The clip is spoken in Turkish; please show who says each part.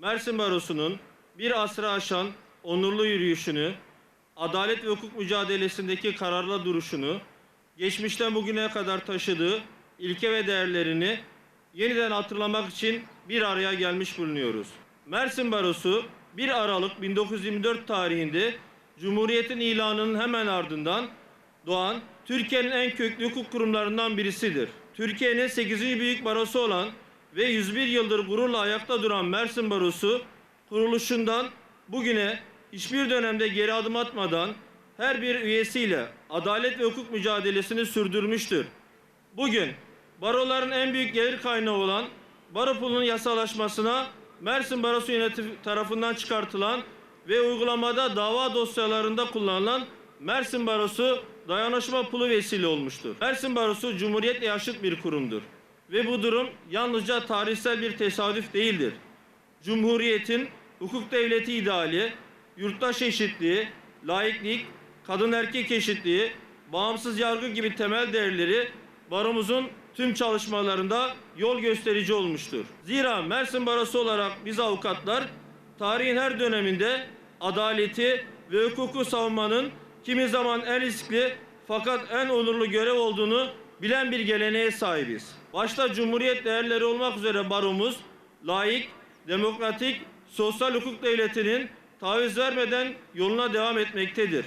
Speaker 1: Mersin Barosu'nun bir asra aşan onurlu yürüyüşünü, adalet ve hukuk mücadelesindeki kararlı duruşunu, geçmişten bugüne kadar taşıdığı ilke ve değerlerini yeniden hatırlamak için bir araya gelmiş bulunuyoruz. Mersin Barosu 1 Aralık 1924 tarihinde Cumhuriyet'in ilanının hemen ardından doğan Türkiye'nin en köklü hukuk kurumlarından birisidir. Türkiye'nin 8. büyük barosu olan ve 101 yıldır gururla ayakta duran Mersin Barosu kuruluşundan bugüne hiçbir dönemde geri adım atmadan her bir üyesiyle adalet ve hukuk mücadelesini sürdürmüştür. Bugün baroların en büyük gelir kaynağı olan baro pulunun yasalaşmasına Mersin Barosu yönetimi tarafından çıkartılan ve uygulamada dava dosyalarında kullanılan Mersin Barosu dayanışma pulu vesile olmuştur. Mersin Barosu Cumhuriyetle yaşıt bir kurumdur. Ve bu durum yalnızca tarihsel bir tesadüf değildir. Cumhuriyetin hukuk devleti ideali, yurttaş eşitliği, laiklik, kadın erkek eşitliği, bağımsız yargı gibi temel değerleri baromuzun tüm çalışmalarında yol gösterici olmuştur. Zira Mersin Barosu olarak biz avukatlar tarihin her döneminde adaleti ve hukuku savunmanın kimi zaman en riskli fakat en onurlu görev olduğunu bilen bir geleneğe sahibiz. Başta Cumhuriyet değerleri olmak üzere baromuz laik, demokratik, sosyal hukuk devletinin taviz vermeden yoluna devam etmektedir.